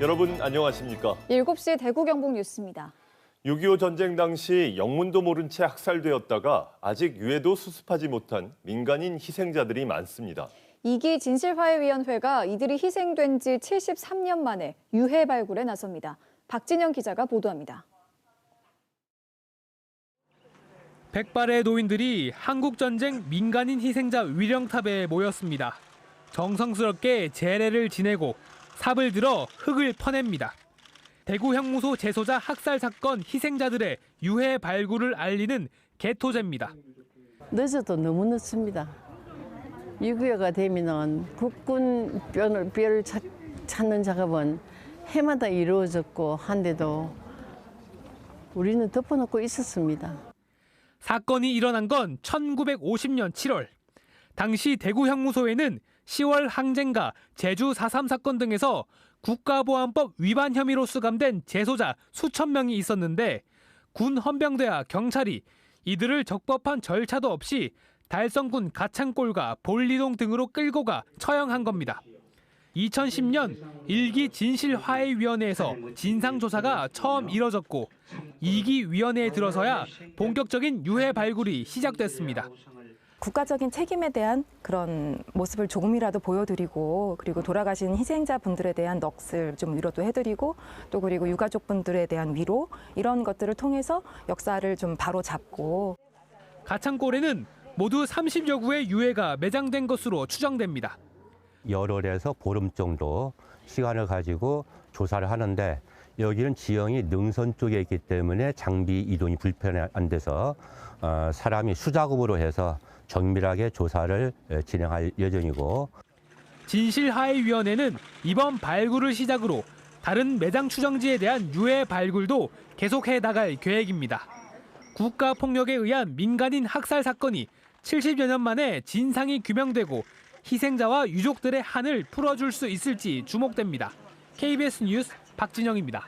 여러분 안녕하십니까? 7시 대구 경북 뉴스입니다. 6.25 전쟁 당시 영문도 모른 채 학살되었다가 아직 유해도 수습하지 못한 민간인 희생자들이 많습니다. 이기 진실화해위원회가 이들이 희생된 지 73년 만에 유해 발굴에 나섭니다. 박진영 기자가 보도합니다. 백발의 노인들이 한국전쟁 민간인 희생자 위령탑에 모였습니다. 정성스럽게 제례를 지내고 삽을 들어 흙을 퍼냅니다. 대구 형무소 재소자 학살 사건 희생자들의 유해 발굴을 알리는 개토제입니다. 늦어도 너무 늦습니다. 6.25가 되면은 국군 뼈를, 뼈를 찾, 찾는 작업은 해마다 이루어졌고 한데도 우리는 덮어놓고 있었습니다. 사건이 일어난 건 1950년 7월. 당시 대구 형무소에는 10월 항쟁과 제주 4.3 사건 등에서 국가보안법 위반 혐의로 수감된 재소자 수천 명이 있었는데 군 헌병대와 경찰이 이들을 적법한 절차도 없이 달성군 가창골과 볼리동 등으로 끌고 가 처형한 겁니다. 2010년 일기 진실화해위원회에서 진상조사가 처음 이뤄졌고 2기 위원회에 들어서야 본격적인 유해 발굴이 시작됐습니다. 국가적인 책임에 대한 그런 모습을 조금이라도 보여드리고 그리고 돌아가신 희생자분들에 대한 넋을 좀 위로도 해드리고 또 그리고 유가족분들에 대한 위로 이런 것들을 통해서 역사를 좀 바로 잡고 가창골에는 모두 30여 구의 유해가 매장된 것으로 추정됩니다. 열흘에서 보름 정도 시간을 가지고 조사를 하는데 여기는 지형이 능선 쪽에 있기 때문에 장비 이동이 불편한 데서 어, 사람이 수작업으로 해서 정밀하게 조사를 에, 진행할 예정이고 진실화해위원회는 이번 발굴을 시작으로 다른 매장 추정지에 대한 유해 발굴도 계속해 나갈 계획입니다. 국가 폭력에 의한 민간인 학살 사건이 70여 년 만에 진상이 규명되고 희생자와 유족들의 한을 풀어줄 수 있을지 주목됩니다. KBS 뉴스 박진영입니다.